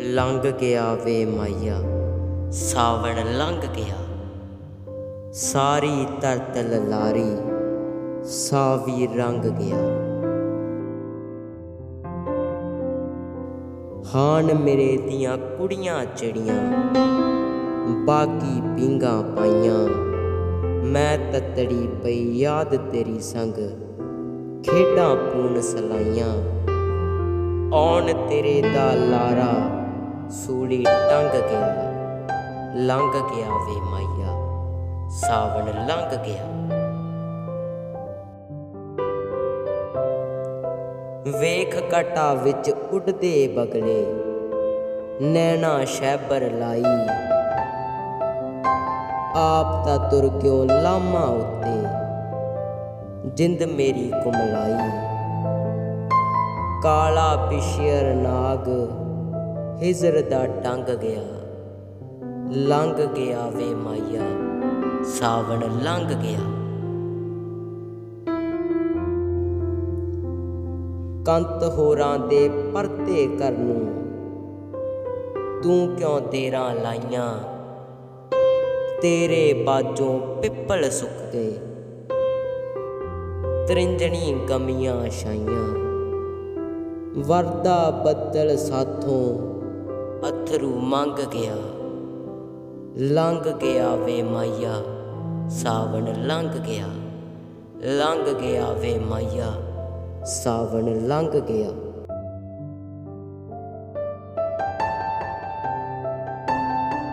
ਲੰਘ ਗਿਆ ਵੇ ਮਾਇਆ, ਸਾਵਣ ਲੰਘ ਗਿਆ। ਸਾਰੀ ਤਰਤ ਲਲਾਰੀ ਸਾਵੀ ਰੰਗ ਗਿਆ। ਹਾਨ ਮੇਰੇ ਦੀਆਂ ਕੁੜੀਆਂ ਚੜੀਆਂ, ਬਾਕੀ ਪਿੰਗਾ ਪਾਈਆਂ। ਮੈਂ ਤਤੜੀ ਪਈ ਯਾਦ ਤੇਰੀ ਸੰਗ, ਖੇਡਾਂ ਪੂਨ ਸਲਾਈਆਂ। ਔਣ ਤੇਰੇ ਦਾ ਲਾਰਾ ਸੂਲੀ ਟੰਗ ਗਿਆ ਲੰਘ ਗਿਆ ਵੇ ਮਾਇਆ ਸਾਵਣ ਲੰਘ ਗਿਆ। ਵੇਖ ਕਟਾ ਵਿੱਚ ਉੱਡਦੇ ਬਗਲੇ, ਨੈਣਾ ਸ਼ੈਬਰ ਲਾਈ। ਆਪ ਤਾਂ ਤੁਰ ਕਿਉ ਲਾਮਾ ਉੱਤੇ, ਜਿੰਦ ਮੇਰੀ ਕੁਮਲਾਈ। ਕਾਲਾ ਪਿਸ਼ਿਰ ਨਾਗ ਹਿਜ਼ਰ ਦਾ ਟੰਗ ਗਿਆ, ਲੰਘ ਗਿਆ ਵੇ ਮਾਇਆ, ਸਾਵਣ ਲੰਘ ਗਿਆ। ਕੰਤ ਹੋਰਾਂ ਦੇ ਪਰਤੇ ਕਰ ਤੂੰ ਕਿਉਂ ਦੇਰਾਂ ਲਾਈਆਂ? ਤੇਰੇ ਬਾਜੋਂ ਪਿੱਪਲ ਸੁੱਕ ਗਏ ਤਰਿੰਜਣੀ ਗਮੀਆਂ ਛਾਈਆਂ। ਵਰਦਾ ਬੱਦਲ ਸਾਥੋਂ ਅਥਰੂ ਮੰਗ ਗਿਆ। ਲੰਘ ਗਿਆ ਵੇ ਮਾਇਆ, ਸਾਵਣ ਲੰਘ ਗਿਆ। ਲੰਘ ਗਿਆ ਵੇ ਮਾਇਆ, ਸਾਵਣ ਲੰਘ ਗਿਆ।